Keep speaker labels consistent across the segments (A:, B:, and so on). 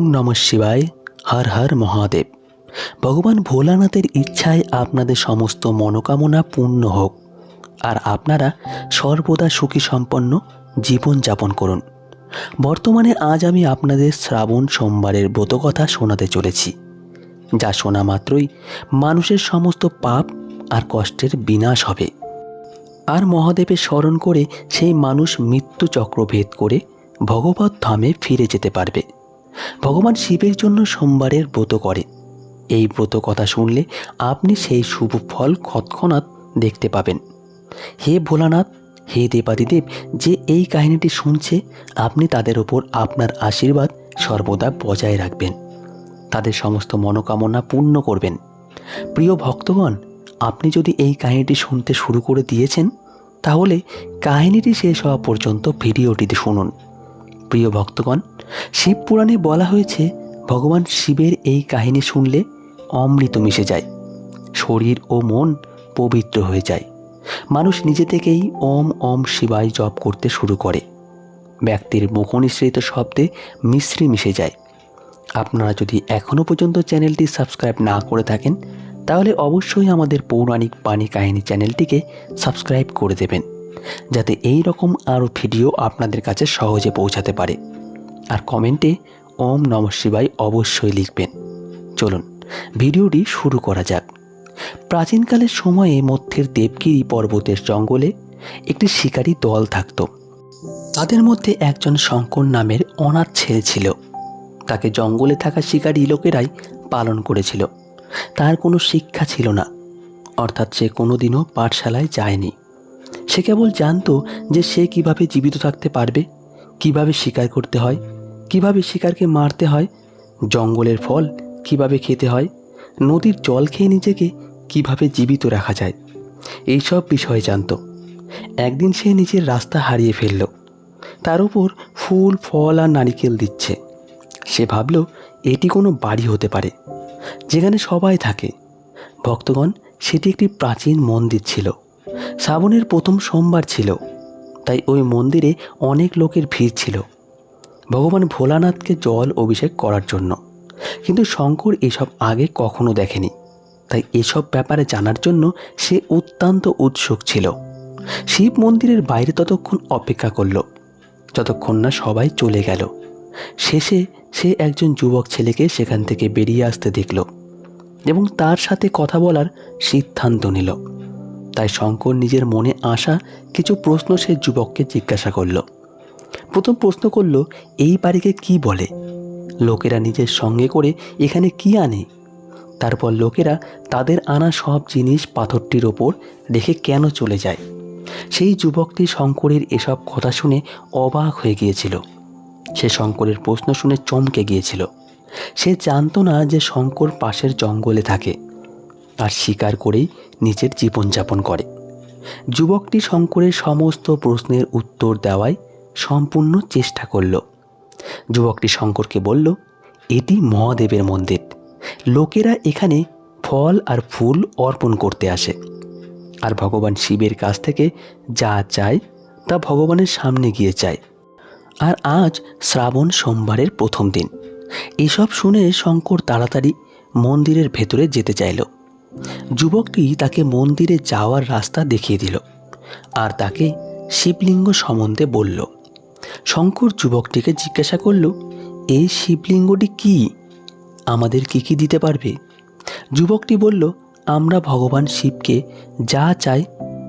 A: ওং নম শিবায়, হর হর মহাদেব। ভগবান ভোলানাথের ইচ্ছায় আপনাদের সমস্ত মনোকামনা পূর্ণ হোক, আর আপনারা সর্বদা সুখী সম্পন্ন জীবনযাপন করুন। বর্তমানে আজ আমি আপনাদের শ্রাবণ সোমবারের ব্রতকথা শোনাতে চলেছি, যা শোনা মাত্রই মানুষের সমস্ত পাপ আর কষ্টের বিনাশ হবে। আর মহাদেবের স্মরণ করে সেই মানুষ মৃত্যু চক্র ভেদ করে ভগবত ধামে ফিরে যেতে পারবে। ভগবান শিবের জন্য সোমবারের ব্রত করে। এই ব্রত কথা শুনলে আপনি সেই শুভ ফল ক্ষৎক্ষণাৎ দেখতে পাবেন। হে ভোলানাথ, হে দেবাদিদেব, যে এই কাহিনীটি শুনছে, আপনি তাদের ওপর আপনার আশীর্বাদ সর্বদা বজায় রাখবেন। তাদের সমস্ত মনোকামনা পূর্ণ করবেন। প্রিয় ভক্তগণ, আপনি যদি এই কাহিনীটি শুনতে শুরু করে দিয়েছেন, তাহলে কাহিনীটি শেষ হওয়া পর্যন্ত ভিডিওটিতে শুনুন। প্রিয় ভক্তগণ, শিব পুরাণে বলা হয়েছে, ভগবান শিবের এই কাহিনী শুনলে অমৃত মিশে যায়, শরীর ও মন পবিত্র হয়ে যায়। মানুষ নিজে থেকেই ওম ওম শিবায় জপ করতে শুরু করে। ব্যক্তির মুখনিসৃত শব্দে মিশ্রি মিশে যায়। আপনারা যদি এখনও পর্যন্ত চ্যানেলটি সাবস্ক্রাইব না করে থাকেন, তাহলে অবশ্যই আমাদের পৌরাণিক বাণী কাহিনী চ্যানেলটিকে সাবস্ক্রাইব করে দেবেন। যাতে এই রকম আরও ভিডিও আপনাদের কাছে সহজে পৌঁছাতে পারে। আর কমেন্টে ওম নম শিবায় অবশ্যই লিখবেন। চলুন, ভিডিওটি শুরু করা যাক। প্রাচীনকালের সময়ে মধ্যের দেবগিরি পর্বতের জঙ্গলে একটি শিকারী দল থাকত। তাদের মধ্যে একজন শঙ্কর নামের অনাথ ছেলে ছিল। তাকে জঙ্গলে থাকা শিকারী লোকেরাই পালন করেছিল। তার কোনো শিক্ষা ছিল না। অর্থাৎ সে কোনোদিনও পাঠশালায় যায়নি। সে কেবল জানতো যে সে কীভাবে জীবিত থাকতে পারবে, কীভাবে শিকার করতে হয়, কীভাবে শিকারকে মারতে হয়, জঙ্গলের ফল কীভাবে খেতে হয়, নদীর জল খেয়ে নিজেকে কীভাবে জীবিত রাখা যায়, এইসব বিষয়ে জানতো। একদিন সে নিজের রাস্তা হারিয়ে ফেলল। তার উপর ফুল, ফল আর নারিকেল দিচ্ছে। সে ভাবল, এটি কোনো বাড়ি হতে পারে, যেখানে সবাই থাকে। ভক্তগণ, সেটি একটি প্রাচীন মন্দির ছিল। শ্রাবণের প্রথম সোমবার ছিল, তাই ওই মন্দিরে অনেক লোকের ভিড় ছিল। ভগবান ভোলানাথকে জল অভিষেক করার জন্য। কিন্তু শঙ্কর এসব আগে কখনো দেখেনি, তাই এসব ব্যাপারে জানার জন্য সে অত্যন্ত উৎসুক ছিল। শিব মন্দিরের বাইরে ততক্ষণ অপেক্ষা করল, যতক্ষণ না সবাই চলে গেল। শেষে সে একজন যুবক ছেলেকে সেখান থেকে বেরিয়ে আসতে দেখল এবং তার সাথে কথা বলার সিদ্ধান্ত নিল। তাই শঙ্কর নিজের মনে আসা কিছু প্রশ্ন সে যুবককে জিজ্ঞাসা করল। প্রথম প্রশ্ন করল, এই বাড়িকে কি বলে? লোকেরা নিজের সঙ্গে করে এখানে কি আনে? তারপর লোকেরা তাদের আনা সব জিনিস পাথরটির ওপর রেখে কেন চলে যায়? সেই যুবকটি শঙ্করের এসব কথা শুনে অবাক হয়ে গিয়েছিল। সে শঙ্করের প্রশ্ন শুনে চমকে গিয়েছিল। সে জানতো না যে শঙ্কর পাশের জঙ্গলে থাকে। আর শিকার করেই নিজের জীবনযাপন করে। যুবকটি শঙ্করের সমস্ত প্রশ্নের উত্তর দেওয়ায় সম্পূর্ণ চেষ্টা করল। যুবকটি শঙ্করকে বলল, এটি মহাদেবের মন্দির। লোকেরা এখানে ফল আর ফুল অর্পণ করতে আসে। আর ভগবান শিবের কাছ থেকে যা চায় তা ভগবানের সামনে গিয়ে চায়। আর আজ শ্রাবণ সোমবারের প্রথম দিন। এসব শুনে শঙ্কর তাড়াতাড়ি মন্দিরের ভেতরে যেতে চাইল। যুবকটি তাকে মন্দিরে যাওয়ার রাস্তা দেখিয়ে দিল আর তাকে শিবলিঙ্গ সম্বন্ধে বলল। শঙ্কর যুবকটিকে জিজ্ঞাসা করল, এই শিবলিঙ্গটি কি? আমাদের কি কি দিতে পারবে? যুবকটি বলল, আমরা ভগবান শিবকে যা চাই,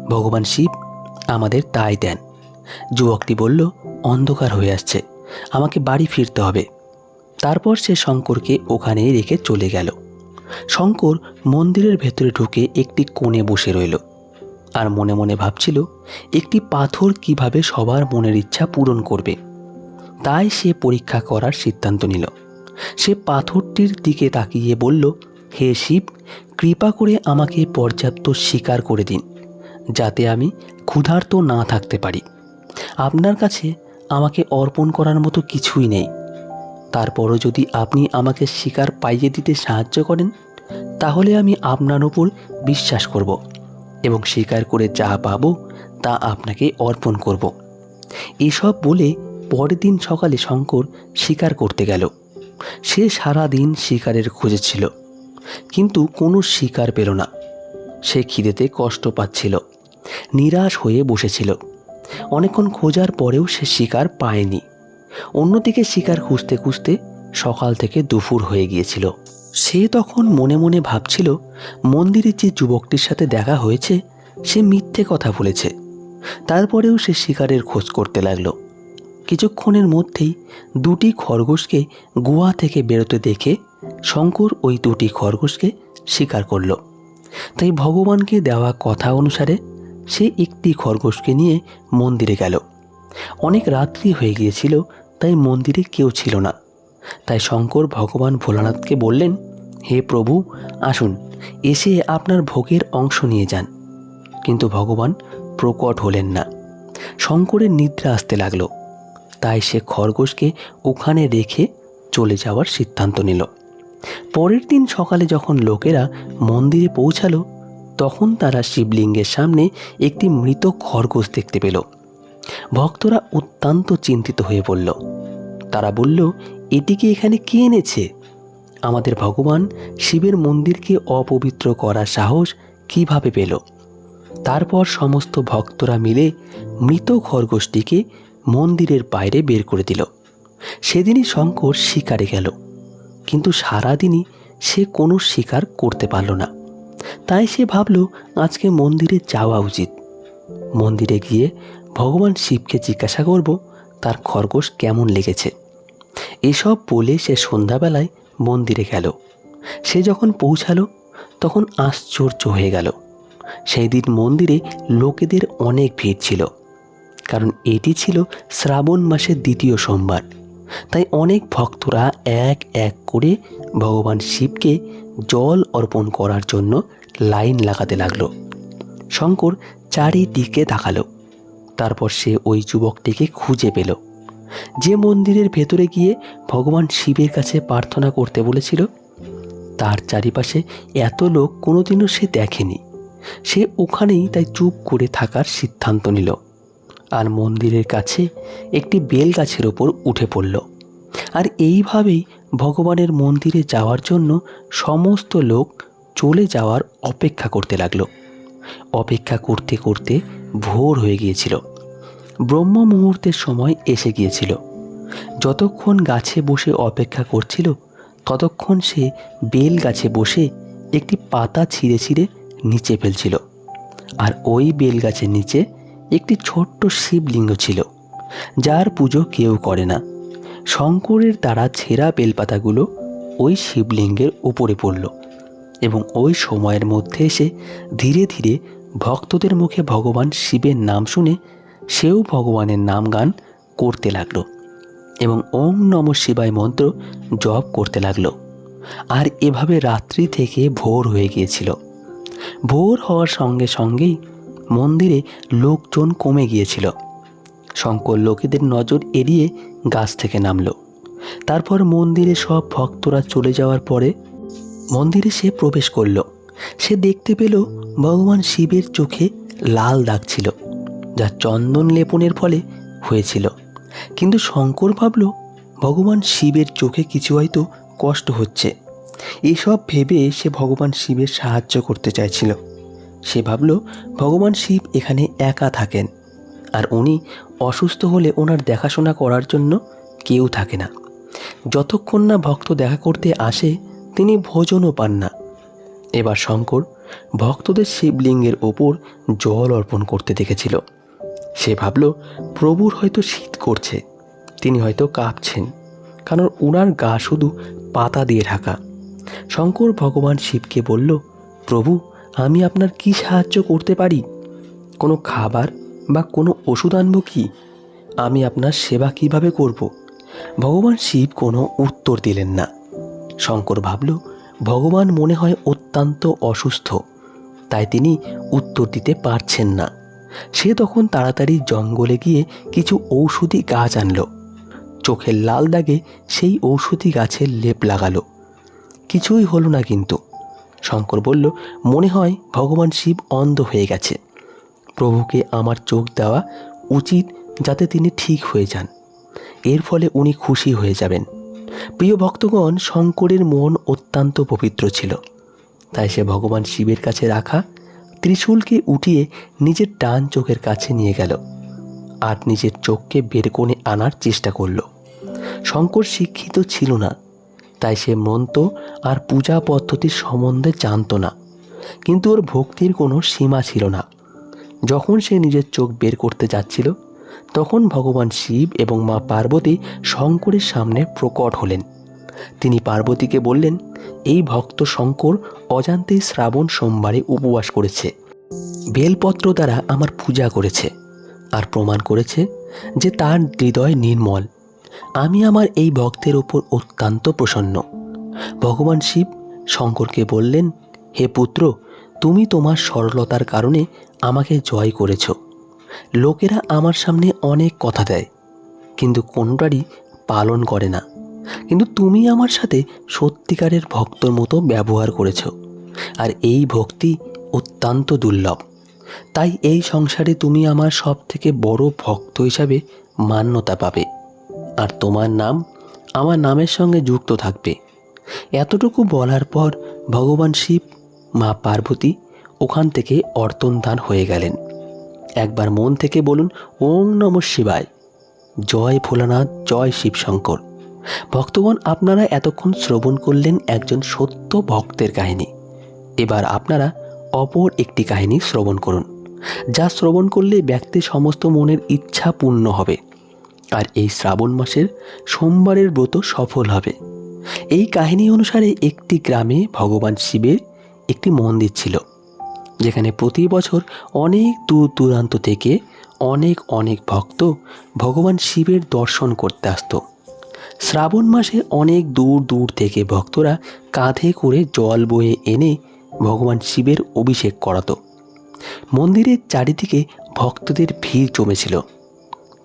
A: ভগবান শিব আমাদের তাই দেন। যুবকটি বলল, অন্ধকার হয়ে আসছে, আমাকে বাড়ি ফিরতে হবে। তারপর সে শঙ্করকে ওখানেই রেখে চলে গেল। শঙ্কর মন্দিরের ভেতরে ঢুকে একটি কোণে বসে রইল আর মনে মনে ভাবছিল, একটি পাথর কীভাবে সবার মনের ইচ্ছা পূরণ করবে। তাই সে পরীক্ষা করার সিদ্ধান্ত নিল। সে পাথরটির দিকে তাকিয়ে বলল, হে শিব, কৃপা করে আমাকে পর্যাপ্ত শিকার করে দিন, যাতে আমি ক্ষুধার্ত না থাকতে পারি। আপনার কাছে আমাকে অর্পণ করার মতো কিছুই নেই। তারপরও যদি আপনি আমাকে শিকার পাইয়ে দিতে সাহায্য করেন, তাহলে আমি আপনার ওপর বিশ্বাস করব এবং স্বীকার করে যা পাবো তা আপনাকে অর্পণ করব। এসব বলে পরের দিন সকালে শঙ্কর শিকার করতে গেল। সে সারা দিন শিকারের খোঁজে ছিল, কিন্তু কোনো শিকার পেল না। সে খিদেতে কষ্ট পাচ্ছিল, নিরাশ হয়ে বসেছিল। অনেকক্ষণ খোঁজার পরেও সে শিকার পায়নি। অন্যদিকে শিকার খুঁজতে খুঁজতে সকাল থেকে দুপুর হয়ে গিয়েছিল। সে তখন মনে মনে ভাবছিল, মন্দিরের যে যুবকটির সাথে দেখা হয়েছে, সে মিথ্যে কথা বলেছে। তারপরেও সে শিকারের খোঁজ করতে লাগল। কিছুক্ষণের মধ্যেই দুটি খরগোশকে গুহা থেকে বেরোতে দেখে শঙ্কর ওই দুটি খরগোশকে শিকার করল। তাই ভগবানকে দেওয়া কথা অনুসারে সে একটি খরগোশকে নিয়ে মন্দিরে গেল। অনেক রাত্রি হয়ে গিয়েছিল তাই মন্দিরে কেউ ছিল না। তাই শঙ্কর ভগবান ভোলানাথকে বললেন, হে প্রভু, আসুন, এসে আপনার ভোগের অংশ নিয়ে যান। কিন্তু ভগবান প্রকট হলেন না। শঙ্করের নিদ্রা আসতে লাগল। তাই সে খরগোশকে ওখানে রেখে চলে যাওয়ার সিদ্ধান্ত নিল। পরের দিন সকালে যখন লোকেরা মন্দিরে পৌঁছালো, তখন তারা শিবলিঙ্গের সামনে একটি মৃত খরগোশ দেখতে পেল। ভক্তরা অত্যন্ত চিন্তিত হয়ে পড়ল তারা বলল এটিকে এখানে কে এনেছে? আমাদের ভগবান শিবের মন্দিরকে অপবিত্র করার সাহস কীভাবে পেল? তারপর সমস্ত ভক্তরা মিলে মৃত খরগোশটিকে মন্দিরের বাইরে বের করে দিল। সেদিনই শঙ্কর শিকারে গেল, কিন্তু সারাদিনই সে কোনো শিকার করতে পারল না। তাই সে ভাবল, আজকে মন্দিরে যাওয়া উচিত। মন্দিরে গিয়ে ভগবান শিবকে জিজ্ঞাসা করব, তার খরগোশ কেমন লেগেছে। এসব বলে সে সন্ধ্যাবেলায় মন্দিরে গেল। সে যখন পৌঁছালো, তখন আশ্চর্য হয়ে গেল। সেই দিন মন্দিরে লোকেদের অনেক ভিড় ছিল, কারণ এটি ছিল শ্রাবণ মাসের দ্বিতীয় সোমবার। তাই অনেক ভক্তরা এক এক করে ভগবান শিবকে জল অর্পণ করার জন্য লাইন লাগাতে লাগল। শঙ্কর চারিদিকে তাকালো। তারপর সে ওই যুবকটিকে খুঁজে পেল। যে মন্দিরের ভেতরে গিয়ে ভগবান শিবের কাছে প্রার্থনা করতে বলেছিল, তার চারিপাশে এত লোক কোনোদিনও সে দেখেনি। সে ওখানেই তাই চুপ করে থাকার সিদ্ধান্ত নিল আর মন্দিরের কাছে একটি বেল গাছের ওপর উঠে পড়ল। আর এইভাবেই ভগবানের মন্দিরে যাওয়ার জন্য সমস্ত লোক চলে যাওয়ার অপেক্ষা করতে লাগল। অপেক্ষা করতে করতে ভোর হয়ে গিয়েছিল। ব্রহ্ম মুহূর্তের সময় এসে গিয়েছিল। যতক্ষণ গাছে বসে অপেক্ষা করছিল, ততক্ষণ সে বেল গাছে বসে একটি পাতা ছিঁড়ে ছিঁড়ে নিচে ফেলছিল। আর ওই বেল গাছের নিচে একটি ছোট্ট শিবলিঙ্গ ছিল, যার পুজো কেউ করে না। শঙ্করের দ্বারা ছেঁড়া বেলপাতাগুলো ওই শিবলিঙ্গের উপরে পড়ল এবং ওই সময়ের মধ্যে এসে ধীরে ধীরে ভক্তদের মুখে ভগবান শিবের নাম শুনে সেও ভগবানের নাম গান করতে লাগল এবং ওম নম শিবায় মন্ত্র জপ করতে লাগল। আর এভাবে রাত্রি থেকে ভোর হয়ে গিয়েছিল। ভোর হওয়ার সঙ্গে সঙ্গেই মন্দিরে লোকজন কমে গিয়েছিল। শঙ্কর লোকেদের নজর এড়িয়ে গাছ থেকে নামলো। তারপর মন্দিরে সব ভক্তরা চলে যাওয়ার পরে মন্দিরে সে প্রবেশ করল। সে দেখতে পেল ভগবান শিবের চোখে লাল দাগ ছিল। যা চন্দন লেপনের ফলে হয়েছিল। কিন্তু শঙ্কর ভাবল, ভগবান শিবের চোখে কিছু হয়তো কষ্ট হচ্ছে। এসব ভেবে সে ভগবান শিবের সাহায্য করতে চাইছিল। সে ভাবল, ভগবান শিব এখানে একা থাকেন, আর উনি অসুস্থ হলে ওনার দেখাশোনা করার জন্য কেউ থাকে না। যতক্ষণ না ভক্ত দেখা করতে আসে, তিনি ভোজনও পান না। এবার শঙ্কর ভক্তদের শিবলিঙ্গের ওপর জল অর্পণ করতে দেখেছিল। সে ভাবল, প্রভুর হয়তো শীত করছে। তিনি হয়তো কাঁপছেন, কারণ ওনার গা শুধু পাতা দিয়ে ঢাকা। শঙ্কর ভগবান শিবকে বলল, প্রভু, আমি আপনার কি সাহায্য করতে পারি? কোনো খাবার বা কোনো ওষুধ আনব কি? আমি আপনার সেবা কীভাবে করব? ভগবান শিব কোনো উত্তর দিলেন না। শঙ্কর ভাবল, ভগবান মনে হয় অত্যন্ত অসুস্থ, তাই তিনি উত্তর দিতে পারছেন না। সে তখন তাড়াতাড়ি জঙ্গলে গিয়ে কিছু ঔষধি গাছ আনলো। চোখের লাল দাগে সেই ঔষধি গাছের লেপ লাগালো। কিছুই হলো না কিন্তু। শঙ্কর বলল, মনে হয় ভগবান শিব অন্ধ হয়ে গেছে। প্রভুকে আমার চোখ দেওয়া উচিত যাতে তিনি ঠিক হয়ে যান। এর ফলে উনি খুশি হয়ে যাবেন। প্রিয় ভক্তগণ, শঙ্করের মন অত্যন্ত পবিত্র ছিল। তাই সে ভগবান শিবের কাছে রাখা ত্রিশূলকে উঠিয়ে নিজের ডান চোখের কাছে নিয়ে গেল আর নিজের চোখকে বের করে আনার চেষ্টা করল। শঙ্কর শিক্ষিত ছিল না, তাই সে মন্ত আর পূজা পদ্ধতির সম্বন্ধে জানতো না। কিন্তু ওর ভক্তির কোনো সীমা ছিল না। যখন সে নিজের চোখ বের করতে যাচ্ছিল, তখন ভগবান শিব এবং মা পার্বতী শঙ্করের সামনে প্রকট হলেন। তিনি পার্বতীকে বললেন, এই ভক্ত শঙ্কর অজান্তেই শ্রাবণ সোমবারে উপবাস করেছে। বেলপত্র দ্বারা আমার পূজা করেছে আর প্রমাণ করেছে যে তার হৃদয় নির্মল। আমি আমার এই ভক্তের ওপর অত্যন্ত প্রসন্ন। ভগবান শিব শঙ্করকে বললেন, হে পুত্র, তুমি তোমার সরলতার কারণে আমাকে জয় করেছ। লোকেরা আমার সামনে অনেক কথা দেয়, কিন্তু কোনোটারই পালন করে না। কিন্তু তুমি আমার সাথে সত্যিকারের ভক্তর মতো ব্যবহার করেছ। আর এই ভক্তি অত্যন্ত দুর্লভ। তাই এই সংসারে তুমি আমার সব থেকে বড় ভক্ত হিসাবে মান্যতা পাবে। আর তোমার নাম আমার নামের সঙ্গে যুক্ত থাকবে। এতটুকু বলার পর ভগবান শিব, মা পার্বতী ওখান থেকে অর্তনদান হয়ে গেলেন। একবার মন থেকে বলুন ওং নম শিবায়। জয় ভোলানাথ, জয় শিবশঙ্কর। ভক্তগণ আপনারা এতক্ষণ শ্রবণ করলেন একজন সত্য ভক্তের কাহিনী। এবার আপনারা অপর একটি কাহিনী শ্রবণ করুন, যা শ্রবণ করলে ব্যক্তির সমস্ত মনের ইচ্ছা পূর্ণ হবে, আর এই শ্রাবণ মাসের সোমবারের ব্রত সফল হবে। এই কাহিনী অনুসারে একটি গ্রামে ভগবান শিবের একটি মন্দির ছিল, যেখানে প্রতি বছর অনেক দূর দূরান্ত থেকে অনেক অনেক ভক্ত ভগবান শিবের দর্শন করতে আসতো। শ্রাবণ মাসে অনেক দূর দূর থেকে ভক্তরা কাঁধে করে জল বয়ে এনে ভগবান শিবের অভিষেক করাতো। মন্দিরের চারিদিকে ভক্তদের ভিড় জমেছিল।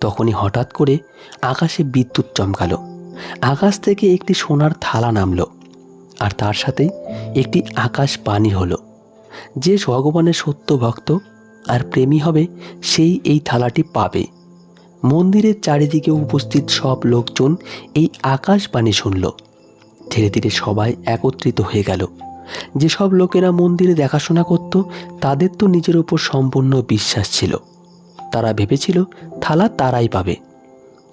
A: তখনই হঠাৎ করে আকাশে বিদ্যুৎ চমকালো। আকাশ থেকে একটি সোনার থালা নামলো আর তার সাথে একটি আকাশ পানি হলো। যে ভগবানের সত্য ভক্ত আর প্রেমী হবে, সেই এই থালাটি পাবে। মন্দিরের চারিদিকে উপস্থিত সব লোকজন এই আকাশবাণী শুনল। ধীরে ধীরে সবাই একত্রিত হয়ে গেল। যেসব লোকেরা মন্দিরে দেখাশোনা করত, তাদের তো নিজের উপর সম্পূর্ণ বিশ্বাস ছিল। তারা ভেবেছিল, থালা তারাই পাবে।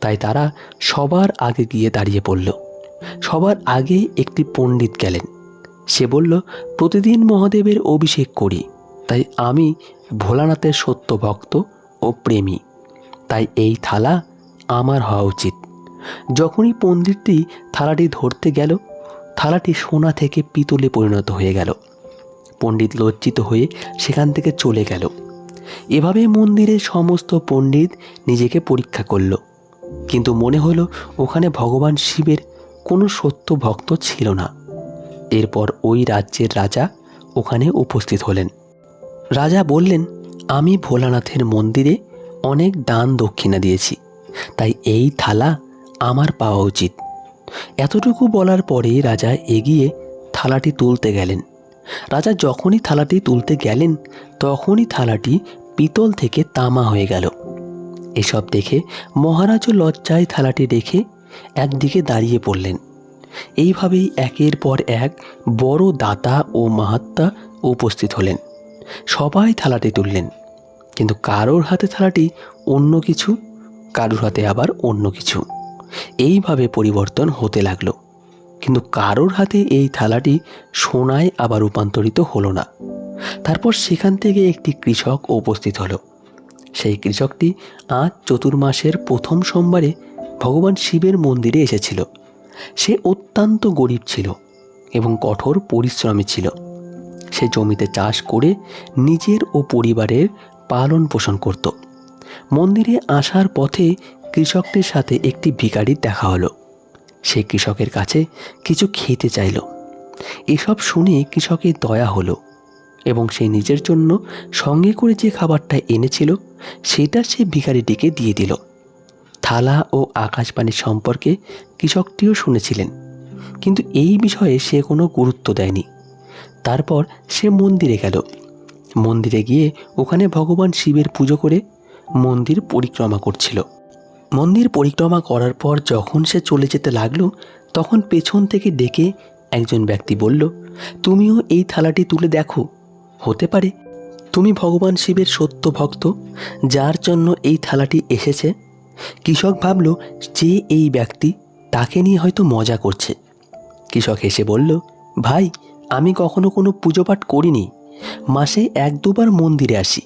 A: তাই তারা সবার আগে গিয়ে দাঁড়িয়ে পড়ল। সবার আগে একটি পণ্ডিত গেলেন। সে বলল, প্রতিদিন মহাদেবের অভিষেক করি। তাই আমি ভোলানাথের সত্য ভক্ত ও প্রেমী। তাই এই থালা আমার হওয়া উচিত। যখনই পণ্ডিতটি থালাটি ধরতে গেল, থালাটি সোনা থেকে পিতলে পরিণত হয়ে গেল। পণ্ডিত লজ্জিত হয়ে সেখান থেকে চলে গেল। এভাবে মন্দিরের সমস্ত পণ্ডিত নিজেকে পরীক্ষা করল। কিন্তু মনে হলো ওখানে ভগবান শিবের কোনো সত্য ভক্ত ছিল না। এরপর ওই রাজ্যের রাজা ওখানে উপস্থিত হলেন। রাজা বললেন, আমি ভোলানাথের মন্দিরে অনেক দান দক্ষিণা দিয়েছি। তাই এই থালা আমার পাওয়া উচিত। এতটুকু বলার পরে রাজা এগিয়ে থালাটি তুলতে গেলেন। রাজা যখনই থালাটি তুলতে গেলেন, তখনই থালাটি পিতল থেকে তামা হয়ে গেল। এসব দেখে মহারাজও লজ্জায় থালাটি রেখে একদিকে দাঁড়িয়ে পড়লেন। এইভাবেই একের পর এক বড় দাতা ও মাহাত্মা উপস্থিত হলেন। সবাই থালাটি তুললেন। কিন্তু কারোর হাতে থালাটি অন্য কিছু, কারোর হাতে আবার অন্য কিছু। এইভাবে পরিবর্তন হতে লাগল। কিন্তু কারোর হাতে এই থালাটি সোনায় আবার রূপান্তরিত হলো না। তারপর সেখান থেকে একটি কৃষক উপস্থিত হলো। সেই কৃষকটি আজ চতুর্মাসের প্রথম সোমবারে ভগবান শিবের মন্দিরে এসেছিল। সে অত্যন্ত গরিব ছিল এবং কঠোর পরিশ্রমী ছিল। সে জমিতে চাষ করে নিজের ও পরিবারের পালন পোষণ করত। মন্দিরে আসার পথে কৃষকটির সাথে একটি ভিখারির দেখা হলো। সে কৃষকের কাছে কিছু খেতে চাইল। এসব শুনে কৃষকের দয়া হলো এবং সে নিজের জন্য সঙ্গে করে যে খাবারটা এনেছিল, সেটা সে ভিখারিটিকে দিয়ে দিল। থালা ও আকাশবাণীর সম্পর্কে কৃষকটিও শুনেছিলেন, কিন্তু এই বিষয়ে সে কোনো গুরুত্ব দেয়নি। তারপর সে মন্দিরে গেল। মন্দিরে গিয়ে ওখানে ভগবান শিবের পুজো করে মন্দির পরিক্রমা করছিল। মন্দির পরিক্রমা করার পর যখন সে চলে যেতে লাগল, তখন পেছন থেকে ডেকে একজন ব্যক্তি বলল, তুমিও এই থালাটি তুলে দেখো। হতে পারে তুমি ভগবান শিবের সত্য ভক্ত, যার জন্য এই থালাটি এসেছে। কৃষক ভাবল যে এই ব্যক্তি, তাকে নিয়ে হয়তো মজা করছে। কৃষক হেসে বলল, ভাই, আমি কখনো কোনো পুজো পাঠ করিনি। মাসে এক দুবার মন্দিরে আসি।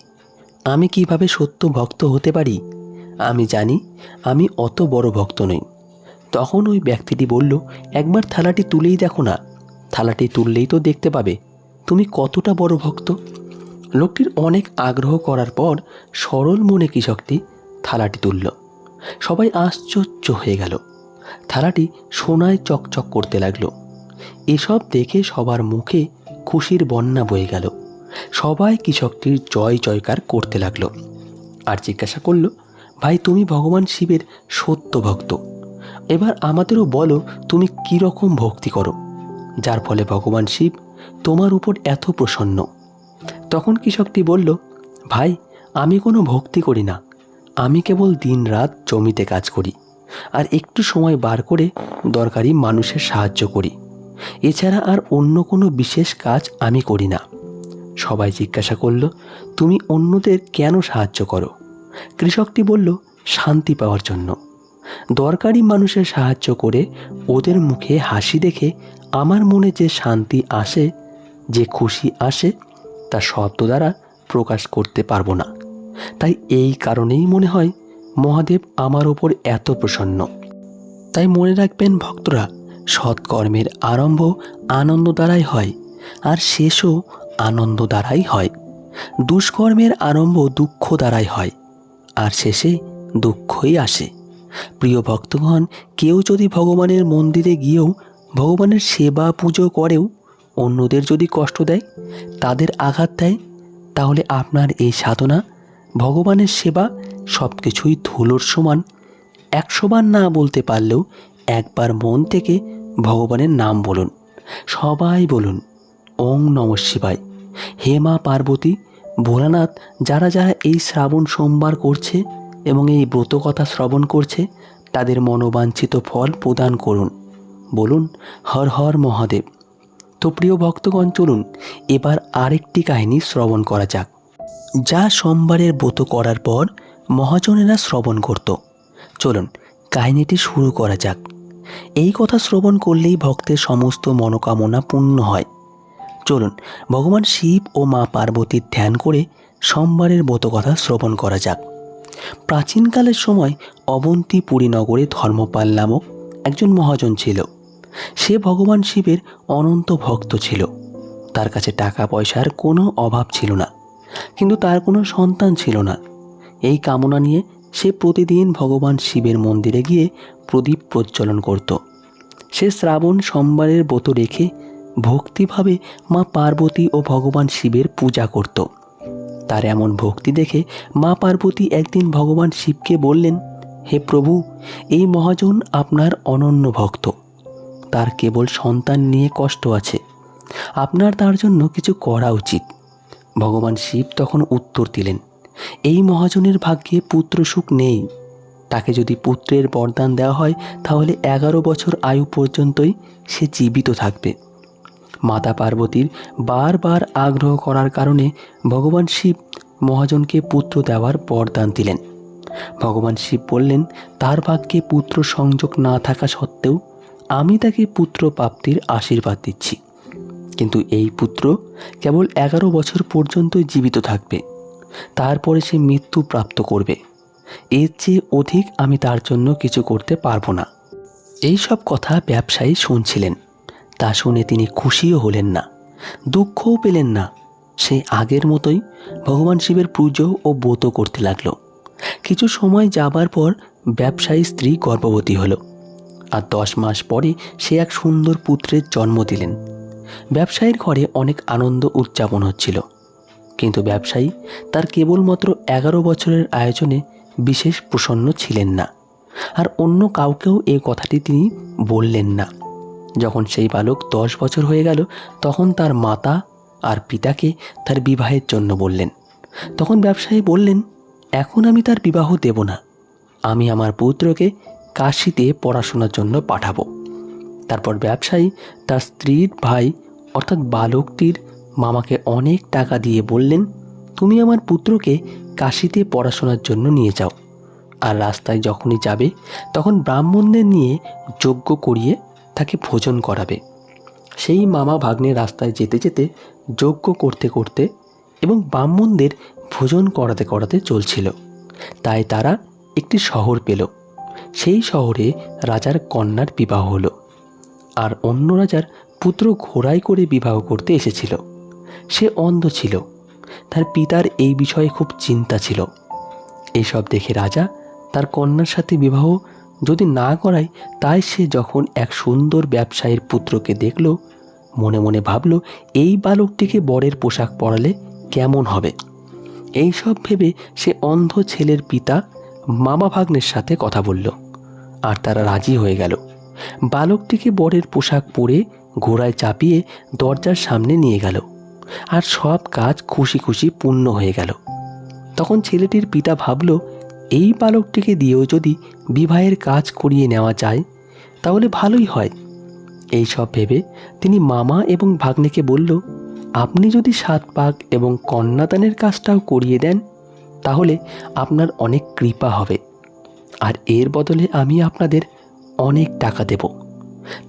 A: আমি কীভাবে সত্য ভক্ত হতে পারি? আমি জানি আমি অত বড় ভক্ত নই। তখন ওই ব্যক্তিটি বলল, একবার থালাটি তুলেই দেখো না। থালাটি তুললেই তো দেখতে পাবে। তুমি কতটা বড় ভক্ত? লোকটির অনেক আগ্রহ করার পর সরল মনে কৃষকটি থালাটি তুলল। সবাই আশ্চর্য হয়ে গেল। থালাটি সোনায় চকচক করতে লাগল। এসব দেখে সবার মুখে খুশির বন্যা বয়ে গেল। সবাই কৃষকটির জয় জয়কার করতে লাগল। আর জিজ্ঞাসা করল, ভাই, তুমি ভগবান শিবের সত্য ভক্ত। এবার আমাদেরও বলো, তুমি কীরকম ভক্তি করো? যার ফলে ভগবান শিব তোমার উপর এত প্রসন্ন। তখন কৃষকটি বলল, ভাই, আমি কোনো ভক্তি করি না। আমি কেবল দিন রাত জমিতে কাজ করি। আর একটু সময় বার করে দরকারি মানুষের সাহায্য করি। এছাড়া আর অন্য কোনো বিশেষ কাজ আমি করি না। সবাই জিজ্ঞাসা করল, তুমি অন্যদের কেন সাহায্য করো? কৃষকটি বলল, শান্তি পাওয়ার জন্য। দরকারি মানুষের সাহায্য করে ওদের মুখে হাসি দেখে আমার মনে যে শান্তি আসে, যে খুশি আসে, তা শব্দ দ্বারা প্রকাশ করতে পারব না। তাই এই কারণেই মনে হয় মহাদেব আমার ওপর এত প্রসন্ন। তাই মনে রাখবেন ভক্তরা সৎকর্মের আরম্ভ আনন্দ দ্বারাই হয়, আর শেষও আনন্দ দ্বারাই হয়। দুষ্কর্মের আরম্ভ দুঃখ দ্বারাই হয়, আর শেষে দুঃখই আসে। প্রিয় ভক্তগণ, কেউ যদি ভগবানের মন্দিরে গিয়েও ভগবানের সেবা পুজো করেও অন্যদের যদি কষ্ট দেয়, তাদের আঘাত দেয়, তাহলে আপনার এই সাধনা, ভগবানের সেবা সব কিছুই ধুলোর সমান। একশোবার না বলতে পারলেও একবার মন থেকে ভগবানের নাম বলুন। সবাই বলুন, ওং নম শিবায়। হে মা পার্বতী, ভোলানাথ, যারা যারা এই শ্রাবণ সোমবার করছে এবং এই ব্রত কথা শ্রবণ করছে, তাদের মনোবাঞ্ছিত ফল প্রদান করুন। বলুন, হর হর মহাদেব। তো প্রিয় ভক্তগণ, চলুন, এবার আরেকটি কাহিনী শ্রবণ করা যাক। যা সোমবারের ব্রত করার পর মহাজনেরা শ্রবণ করত। চলুন, কাহিনীটি শুরু করা যাক। এই কথা শ্রবণ করলেই ভক্তের সমস্ত মনোকামনা পূর্ণ হয়। চলুন, ভগবান শিব ও মা পার্বতীর ধ্যান করে সোমবারের ব্রত কথা শ্রবণ করা যাক। প্রাচীনকালের সময় অবন্তিপুরী নগরে ধর্মপাল নামক একজন মহাজন ছিল। সে ভগবান শিবের অনন্ত ভক্ত ছিল। তার কাছে টাকা পয়সার কোনো অভাব ছিল না, কিন্তু তার কোনো সন্তান ছিল না। এই কামনা নিয়ে সে প্রতিদিন ভগবান শিবের মন্দিরে গিয়ে প্রদীপ প্রজ্বলন করত। সে শ্রাবণ সোমবারের ব্রত রেখে ভক্তিভাবে মা পার্বতী ও ভগবান শিবের পূজা করত। তার এমন ভক্তি দেখে মা পার্বতী একদিন ভগবান শিবকে বললেন, হে প্রভু, এই মহাজন আপনার অনন্য ভক্ত। তার কেবল সন্তান নিয়ে কষ্ট আছে। আপনার তার জন্য কিছু করা উচিত। ভগবান শিব তখন উত্তর দিলেন, এই মহাজনের ভাগ্যে পুত্র সুখ নেই। তাকে যদি পুত্রের বরদান দেওয়া হয়, তাহলে এগারো বছর আয়ু পর্যন্তই সে জীবিত থাকবে। মাতা পার্বতীর বারবার আগ্রহ করার কারণে ভগবান শিব মহাজনকে পুত্র দেওয়ার বরদান দিলেন। ভগবান শিব বললেন, তার ভাগ্যে পুত্র সংযোগ না থাকা সত্ত্বেও আমি তাকে পুত্র প্রাপ্তির আশীর্বাদ দিচ্ছি। কিন্তু এই পুত্র কেবল এগারো বছর পর্যন্তই জীবিত থাকবে। তারপরে সে মৃত্যু প্রাপ্ত করবে। এর চেয়ে অধিক আমি তার জন্য কিছু করতে পারব না। এই সব কথা ব্যবসায়ী শুনছিলেন। তা শুনে তিনি খুশিও হলেন না, দুঃখও পেলেন না। সে আগের মতোই ভগবান শিবের পুজো ও ব্রত করতে লাগল। কিছু সময় যাবার পর ব্যবসায়ী স্ত্রী গর্ভবতী হল। আর দশ মাস পরে সে এক সুন্দর পুত্রের জন্ম দিলেন। ব্যবসায়ীর ঘরে অনেক আনন্দ উদযাপন হচ্ছিল। কিন্তু ব্যবসায়ী তার কেবলমাত্র এগারো বছরের আয়োজনে বিশেষ প্রসন্ন ছিলেন না, আর অন্য কাউকেও এই কথাটি তিনি বললেন না। যখন সেই বালক দশ বছর হয়ে গেল, তখন তার মাতা আর পিতাকে তার বিবাহের জন্য বললেন। তখন ব্যবসায়ী বললেন, এখন আমি তার বিবাহ দেব না। আমি আমার পুত্রকে কাশিতে পড়াশোনার জন্য পাঠাবো। তারপর ব্যবসায়ী তার স্ত্রীর ভাই, অর্থাৎ বালকটির মামাকে অনেক টাকা দিয়ে বললেন তুমি আমার পুত্রকে কাশিতে পড়াশোনার জন্য নিয়ে যাও। আর রাস্তায় যখনই যাবে, তখন ব্রাহ্মণদের নিয়ে যজ্ঞ করিয়ে তাকে ভোজন করাবে। সেই মামা ভাগ্নে রাস্তায় যেতে যেতে যজ্ঞ করতে করতে এবং ব্রাহ্মণদের ভোজন করাতে করাতে চলছিল। তাই তারা একটি শহর পেল। সেই শহরে রাজার কন্যার বিবাহ হলো। আর অন্য রাজার পুত্র ঘোড়ায় করে বিবাহ করতে এসেছিল। সে অন্ধ ছিল। তার পিতার এই বিষয়ে খুব চিন্তা ছিল। এইসব দেখে রাজা তার কন্যার সাথে বিবাহ যদি না করায়, তাই সে যখন এক সুন্দর ব্যবসায়ীর পুত্রকে দেখল, মনে মনে ভাবল, এই বালকটিকে বরের পোশাক পরালে কেমন হবে? এই সব ভেবে সে অন্ধ ছেলের পিতা মামা ভাগ্নের সাথে কথা বলল, আর তারা রাজি হয়ে গেল। বালকটিকে বরের পোশাক পরে ঘোড়ায় চাপিয়ে দরজার সামনে নিয়ে গেল। আর সব কাজ খুশি খুশি পূর্ণ হয়ে গেল। তখন ছেলেটির পিতা ভাবল, এই বালকটিকে দিয়েও যদি বিবাহের কাজ করিয়ে নেওয়া যায়, তাহলে ভালোই হয়। এই সব ভেবে তিনি মামা এবং ভাগ্নেকে বলল, আপনি যদি সাত পাক এবং কন্যাদানের কাজটাও করিয়ে দেন, তাহলে আপনার অনেক কৃপা হবে। আর এর বদলে আমি আপনাদের অনেক টাকা দেব।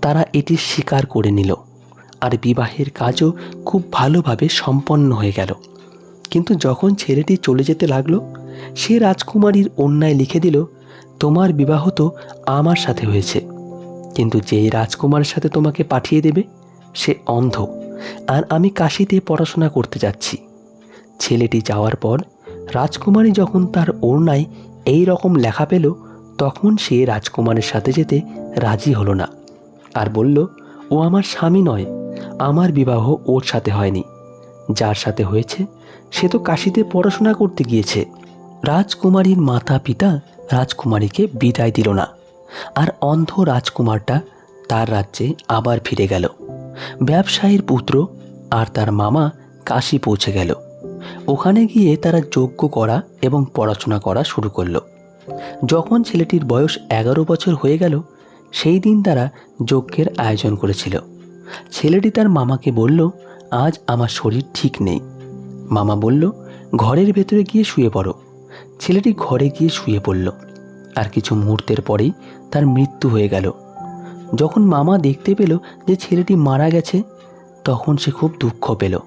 A: তারা এটি স্বীকার করে নিল। বিবাহের কাজও খুব ভালোভাবে সম্পন্ন হয়ে গেল। কিন্তু যখন ছেলেটি চলে যেতে লাগল, সে রাজকুমারীর অন্যায় লিখে দিল, তোমার বিবাহ তো আমার সাথে হয়েছে। কিন্তু যেই রাজকুমারের সাথে তোমাকে পাঠিয়ে দেবে, সে অন্ধ। আর আমি কাশিতে পড়াশোনা করতে যাচ্ছি। ছেলেটি যাওয়ার পর রাজকুমারী যখন তার ওড়নায় এই রকম লেখা পেল, তখন সে রাজকুমারের সাথে যেতে রাজি হলো না। আর বলল, ও আমার স্বামী নয় আমার বিবাহ ওর সাথে হয়নি। যার সাথে হয়েছে, সে তো কাশিতে পড়াশোনা করতে গিয়েছে। রাজকুমারীর মাতা পিতা রাজকুমারীকে বিদায় দিল না। আর অন্ধ রাজকুমারটা তার রাজ্যে আবার ফিরে গেল। ব্যবসায়ীর পুত্র আর তার মামা কাশি পৌঁছে গেল। ওখানে গিয়ে তারা যজ্ঞ করা এবং পড়াশোনা করা শুরু করল। যখন ছেলেটির বয়স এগারো বছর হয়ে গেল, সেই দিন তারা যজ্ঞের আয়োজন করেছিল। ছেলেটি তার মামাকে বলল, আজ আমার শরীর ঠিক নেই। মামা বলল, ঘরের ভেতরে গিয়ে শুয়ে পড়ো। ছেলেটি ঘরে গিয়ে শুয়ে পড়ল। আর কিছু মুহূর্তের পরেই তার মৃত্যু হয়ে গেল। যখন মামা দেখতে পেল যে ছেলেটি মারা গেছে, তখন সে খুব দুঃখ পেল।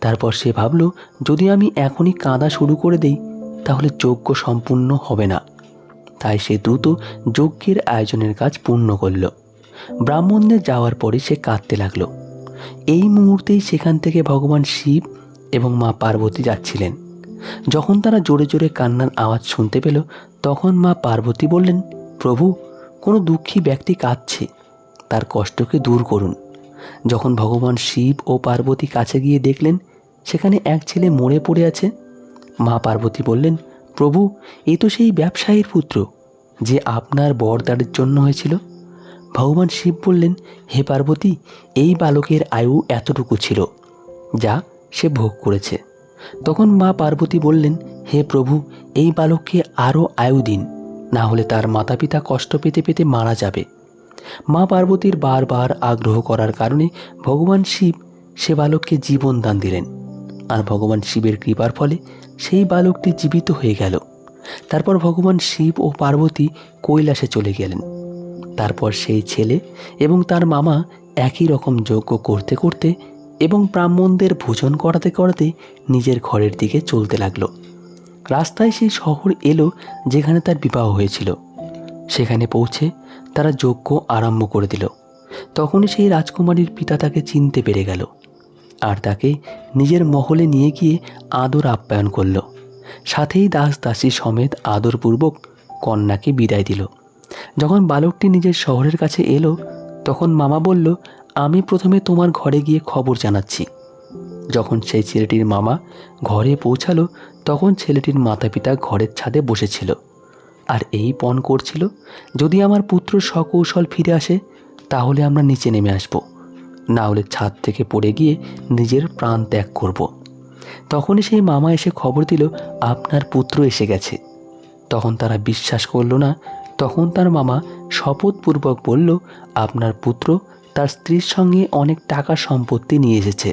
A: তারপর সে ভাবল, যদি আমি এখনই কাঁদা শুরু করে দেই, তাহলে যজ্ঞ সম্পূর্ণ হবে না। তাই সে দ্রুত যজ্ঞের আয়োজনের কাজ পূর্ণ করল। ব্রাহ্মণদের যাওয়ার পরে সে কাঁদতে লাগল। এই মুহূর্তেই সেখান থেকে ভগবান শিব এবং মা পার্বতী যাচ্ছিলেন। যখন তারা জোরে জোরে কান্নার আওয়াজ শুনতে পেল, তখন মা পার্বতী বললেন, প্রভু, কোনো দুঃখী ব্যক্তি কাঁদছে। তার কষ্টকে দূর করুন। যখন ভগবান শিব ও পার্বতী কাছে গিয়ে দেখলেন, সেখানে এক ছেলে মরে পড়ে আছে। মা পার্বতী বললেন, প্রভু, এ তো সেই ব্যবসায়ীর পুত্র, যে আপনার বরদারের জন্য হয়েছিল। ভগবান শিব বললেন, হে পার্বতী, এই বালকের আয়ু এতটুকু ছিল, যা সে ভোগ করেছে। তখন মা পার্বতী বললেন, হে প্রভু, এই বালককে আরও আয়ু দিন, না হলে তার মাতা পিতা কষ্ট পেতে পেতে মারা যাবে। মা পার্বতীর বারবার আগ্রহ করার কারণে ভগবান শিব সে বালককে জীবন দান দিলেন, আর ভগবান শিবের কৃপার ফলে সেই বালকটি জীবিত হয়ে গেল। তারপর ভগবান শিব ও পার্বতী কৈলাসে চলে গেলেন। তারপর সেই ছেলে এবং তার মামা একই রকম যজ্ঞ করতে করতে এবং ব্রাহ্মণদের ভোজন করাতে করাতে নিজের ঘরের দিকে চলতে লাগল। রাস্তায় সেই শহর এলো যেখানে তার বিবাহ হয়েছিল। সেখানে পৌঁছে তারা যজ্ঞ আরম্ভ করে দিল। তখনই সেই রাজকুমারীর পিতা তাকে চিনতে পেরে গেল আর তাকে নিজের মহলে নিয়ে গিয়ে আদর আপ্যায়ন করল। সাথেই দাস দাসী সমেত আদরপূর্বক কন্যাকে বিদায় দিল। যখন বালকটি নিজের শহরের কাছে এলো, তখন মামা বলল, আমি প্রথমে তোমার ঘরে গিয়ে খবর জানাচ্ছি। যখন সেই ছেলেটির মামা ঘরে পৌঁছালো, তখন ছেলেটির মাতা পিতা ঘরের ছাদে বসেছিল। আর এই পণ করছিল, যদি আমার পুত্র সকৌশল ফিরে আসে, তাহলে আমরা নিচে নেমে আসব। না হলে ছাদ থেকে পড়ে গিয়ে নিজের প্রাণ ত্যাগ করব। তখনই সেই মামা এসে খবর দিল, আপনার পুত্র এসে গেছে। তখন তারা বিশ্বাস করল না তখন তার মামা শপথপূর্বক বলল, আপনার পুত্র তার স্ত্রীর সঙ্গে অনেক টাকা সম্পত্তি নিয়ে এসেছে।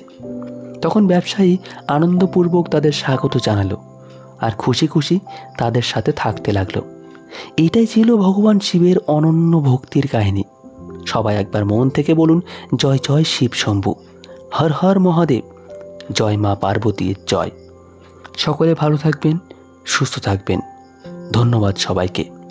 A: তখন ব্যবসায়ী আনন্দপূর্বক তাদের স্বাগত জানালো আর খুশি খুশি তাদের সাথে থাকতে লাগল। এটাই ছিল ভগবান শিবের অনন্য ভক্তির কাহিনী। সবাই একবার মন থেকে বলুন, জয় জয় শিব শম্ভু। হর হর মহাদেব। জয় মা পার্বতীর জয়। সকলে ভালো থাকবেন, সুস্থ থাকবেন। ধন্যবাদ সবাইকে।